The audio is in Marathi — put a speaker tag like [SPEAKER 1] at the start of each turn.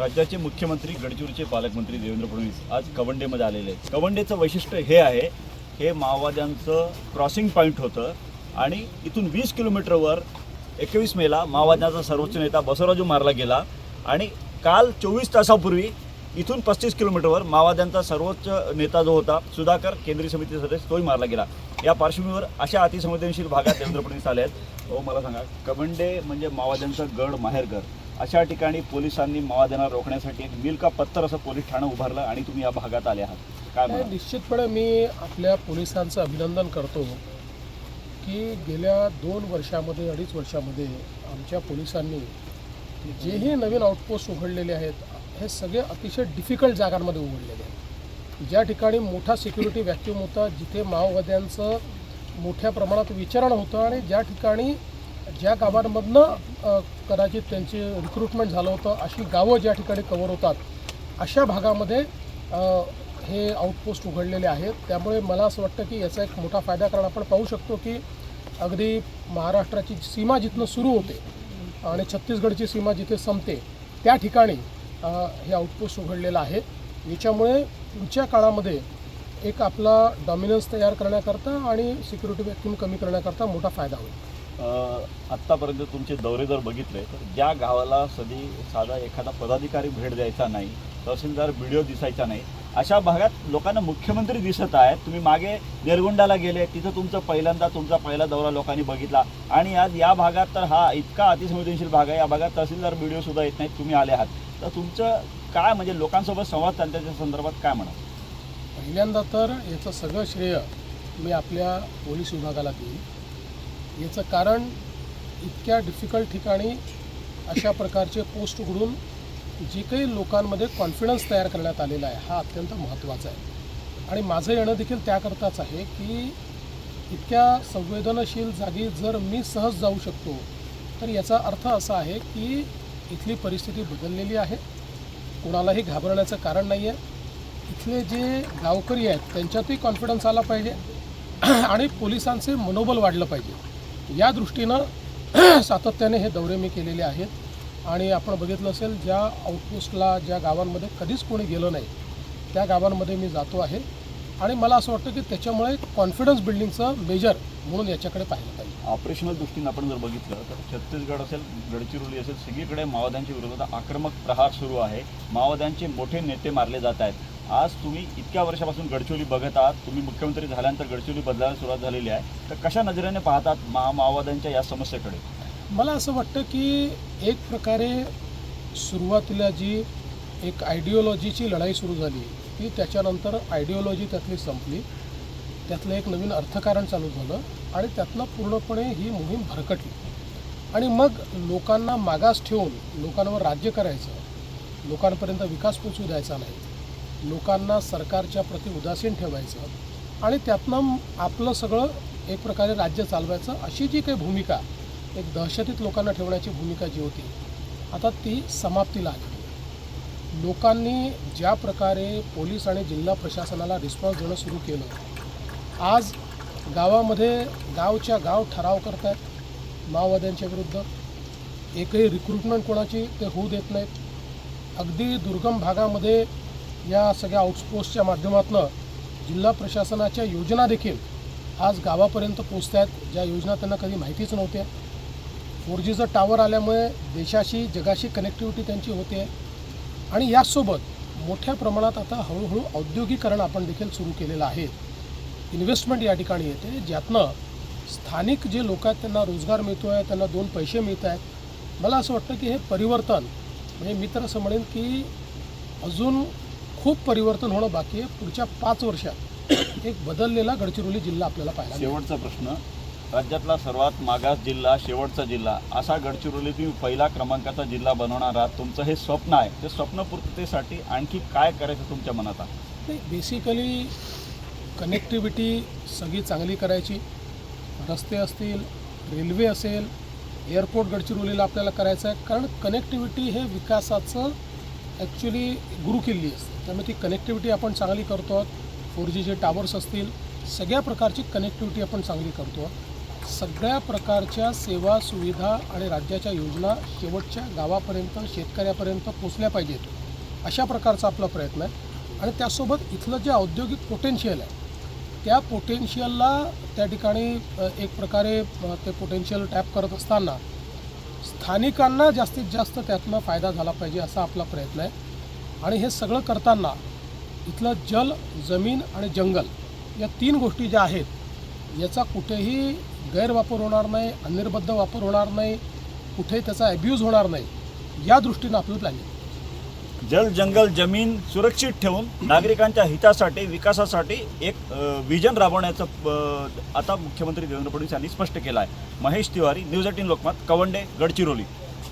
[SPEAKER 1] राज्याचे मुख्यमंत्री गडचिरोलीचे पालकमंत्री देवेंद्र फडणवीस आज कवंडेमध्ये आलेले आहेत. कवंडेचं वैशिष्ट्य हे आहे हे माओवाद्यांचं क्रॉसिंग पॉईंट होतं आणि इथून वीस किलोमीटरवर एकवीस मेला माओवाद्यांचा सर्वोच्च नेता बसवराजू मारला गेला आणि काल चोवीस तासापूर्वी इथून पस्तीस किलोमीटरवर माओवाद्यांचा सर्वोच्च नेता जो होता सुधाकर केंद्रीय समिती सदस्य तोही मारला गेला. या पार्श्वभूमीवर अशा अतिसंवेदनशील भागात देवेंद्र फडणवीस आले आहेत. हो मला सांगा कबंडे म्हणजे माओवाद्यांचं गड माहेरघर. अशा ठिकाणी पोलिसांनी माओवाद्यांना रोखण्यासाठी एक मिल का पत्तर असं पोलीस ठाणं उभारलं आणि तुम्ही या भागात आले आहात. काय
[SPEAKER 2] निश्चितपणे मी आपल्या पोलिसांचं अभिनंदन करतो की गेल्या दोन वर्षामध्ये अडीच वर्षामध्ये आमच्या पोलिसांनी जेही नवीन आउटपोस्ट उघडलेले आहेत हे सगळे अतिशय डिफिकल्ट जागांमध्ये उघडलेले आहेत. ज्या ठिकाणी मोठा सिक्युरिटी व्हॅक्यूम होता जिथे माओवाद्यांचं मोठ्या प्रमाणात विचारण होतं आणि ज्या ठिकाणी ज्या गावांमधनं कदाचित त्यांचे रिक्रुटमेंट झालं होतं अशी गावं ज्या ठिकाणी कवर होतात अशा भागामध्ये हे आउटपोस्ट उघडलेले आहेत. त्यामुळे मला असं वाटतं की याचा एक मोठा फायदा कारण आपण पाहू शकतो की अगदी महाराष्ट्राची सीमा जिथनं सुरू होते आणि छत्तीसगडची सीमा जिथे संपते त्या ठिकाणी हे आउटपोस्ट उघडलेलं आहे. याच्यामुळे पुढच्या काळामध्ये एक आपला डॉमिनन्स तयार करण्याकरता आणि सिक्युरिटी व्हॅक्युम कमी करण्याकरता मोठा फायदा होईल.
[SPEAKER 1] आत्तापर्यंत तुमचे दौरे जर बघितले तर ज्या गावाला सधी साधा एखादा पदाधिकारी भेट द्यायचा नाही तहसीलदार व्हिडिओ दिसायचा नाही अशा भागात लोकांना मुख्यमंत्री दिसत आहेत. तुम्ही मागे नेरगुंडाला गेले तिथं तुमचं पहिल्यांदा तुमचा पहिला दौरा लोकांनी बघितला. आणि आज या भागात तर हा इतका अतिसंवेदनशील भाग आहे या भागात तहसीलदार व्हिडिओसुद्धा येत नाहीत तुम्ही आले आहात. तर तुमचं काय म्हणजे लोकांसोबत संवाद त्यांच्या संदर्भात काय म्हणा
[SPEAKER 2] पहिल्यांदा तर याचं सगळं श्रेय मी आपल्या पोलीस विभागाला देईन. याचं कारण इतक्या डिफिकल्ट ठिकाणी अशा प्रकारचे पोस्ट उघडून जे काही लोकांमध्ये कॉन्फिडन्स तयार करण्यात आलेला आहे हा अत्यंत महत्त्वाचा आहे. आणि माझं येणं देखील त्याकरताच आहे की इतक्या संवेदनशील जागी जर मी सहज जाऊ शकतो तर याचा अर्थ असा आहे की इथली परिस्थिती बदललेली आहे. कोणालाही घाबरण्याचं कारण नाही आहे इथले जे गावकरी आहेत त्यांच्यातही कॉन्फिडन्स आला पाहिजे. आणि पोलिसांचे मनोबल वाढलं पाहिजे. या दृष्टीनं सातत्याने हे दौरे मी केलेले आहेत. आणि आपण बघितलं असेल ज्या आउटपोस्टला ज्या गावांमध्ये कधीच कोणी गेलं नाही त्या गावांमध्ये मी जातो आहे. आणि मला असं वाटतं की त्याच्यामुळे कॉन्फिडन्स बिल्डिंगचं मेजर म्हणून याच्याकडे पाहिलं पाहिजे.
[SPEAKER 1] ऑपरेशनल दृष्टीने आपण जर बघितलं तर छत्तीसगड असेल गडचिरोली असेल सगळीकडे माओवाद्यांच्या विरोधात आक्रमक प्रहार सुरू आहे. माओवाद्यांचे मोठे नेते मारले जात आहेत. आज तुम्ही इतक्या वर्षापासून गडचिरोली बघत आहात तुम्ही मुख्यमंत्री झाल्यानंतर गडचिरोली बदलायला सुरुवात झालेली आहे. तर कशा नजरेने पाहतात महामाओवाद्यांच्या या समस्येकडे?
[SPEAKER 2] मला असं वाटतं की एक प्रकारे सुरुवातीला जी एक आयडिओलॉजीची लढाई सुरू झाली ती त्याच्यानंतर आयडिओलॉजी त्यातली संपली. त्यातलं एक नवीन अर्थकारण चालू झालं आणि त्यातनं पूर्णपणे ही मोहीम भरकटली. आणि मग लोकांना मागास ठेवून लोकांवर राज्य करायचं लोकांपर्यंत विकास पोचू द्यायचा नाही लोकांना सरकारच्या प्रति उदासीन ठेवायचं आणि त्यातनं आपलं सगळं एक प्रकारे राज्य चालवायचं अशी जी काही भूमिका एक दहशतीत लोकांना ठेवण्याची भूमिका जी होती आता ती समाप्तीला आली. लोकांनी ज्या प्रकारे पोलीस आणि जिल्हा प्रशासनाला रिस्पॉन्स देणं सुरू केलं आज गावामध्ये गावच्या गाव ठराव करत आहेत माओवाद्यांच्या विरुद्ध. एकही रिक्रुटमेंट कोणाची ते होऊ देत नाहीत. अगदी दुर्गम भागामध्ये या सगळ्या आउटपोस्टच्या माध्यमातून जिल्हा प्रशासनाच्या योजना देखील आज गावापर्यंत पोचत आहेत ज्या योजना त्यांना कधी माहितीच नव्हत्या. फोर जीचं टावर आल्यामुळे देशाशी जगाशी कनेक्टिव्हिटी त्यांची होते. आणि याचसोबत मोठ्या प्रमाणात आता हळूहळू औद्योगिकरण आपण देखील सुरू केलेलं आहे. इन्व्हेस्टमेंट या ठिकाणी येते. ज्यातनं स्थानिक जे लोक आहेत त्यांना रोजगार मिळतो आहे त्यांना दोन पैसे मिळत आहेत मला असं वाटतं की हे परिवर्तन म्हणजे मी तर असं म्हणेन की अजून खूप परिवर्तन होणं बाकी आहे. पुढच्या पाच वर्षात एक बदललेला गडचिरोली जिल्हा आपल्याला पाहायला मिळेल.
[SPEAKER 1] शेवटचा प्रश्न राज्यातला सर्वात मागास जिल्हा शेवटचा जिल्हा असा गडचिरोली तुम्ही पहिला क्रमांकाचा जिल्हा बनवणार आहात तुमचं हे स्वप्न आहे. ते स्वप्नपूर्ततेसाठी आणखी काय करायचं तुमच्या मनात आहे?
[SPEAKER 2] बेसिकली कनेक्टिव्हिटी सगळी चांगली करायची. रस्ते असतील रेल्वे असेल एअरपोर्ट गडचिरोलीला आपल्याला करायचं आहे. कारण कनेक्टिव्हिटी हे विकासाचं ॲक्च्युली गुरुकिल्ली असते त्यामुळे ती कनेक्टिव्हिटी आपण चांगली करतो आहोत. फोर जीचे टावर्स असतील सगळ्या प्रकारची कनेक्टिव्हिटी आपण चांगली करतो आहोत. सगळ्या प्रकारच्या सेवा सुविधा आणि राज्याच्या योजना शेवटच्या गावापर्यंत शेतकऱ्यापर्यंत पोचल्या पाहिजेत. अशा प्रकारचा आपला प्रयत्न आहे. आणि त्यासोबत इथलं जे औद्योगिक पोटेन्शियल आहे त्या पोटेन्शियलला त्या ठिकाणी एक प्रकारे ते पोटेन्शियल टॅप करत असताना स्थानिकांना जास्तीत जास्त त्यातनं फायदा झाला पाहिजे असा आपला प्रयत्न आहे. आणि हे सगळं करताना इथलं जल जमीन आणि जंगल या तीन गोष्टी ज्या आहेत याचा कुठेही गैरवापर होणार नाही अनिर्बद्ध वापर होणार नाही कुठेही त्याचा ॲब्यूज होणार नाही या दृष्टीनं आपलं प्लॅनिंग
[SPEAKER 1] जल जंगल जमीन सुरक्षित ठेवून नागरिकांच्या हितासाठी विकासासाठी एक विजन राबवण्याचं आता मुख्यमंत्री देवेंद्र फडणवीस यांनी स्पष्ट केलं आहे. Mahesh Tiwari news eighteen Lokmat Kawande Gadchiroli.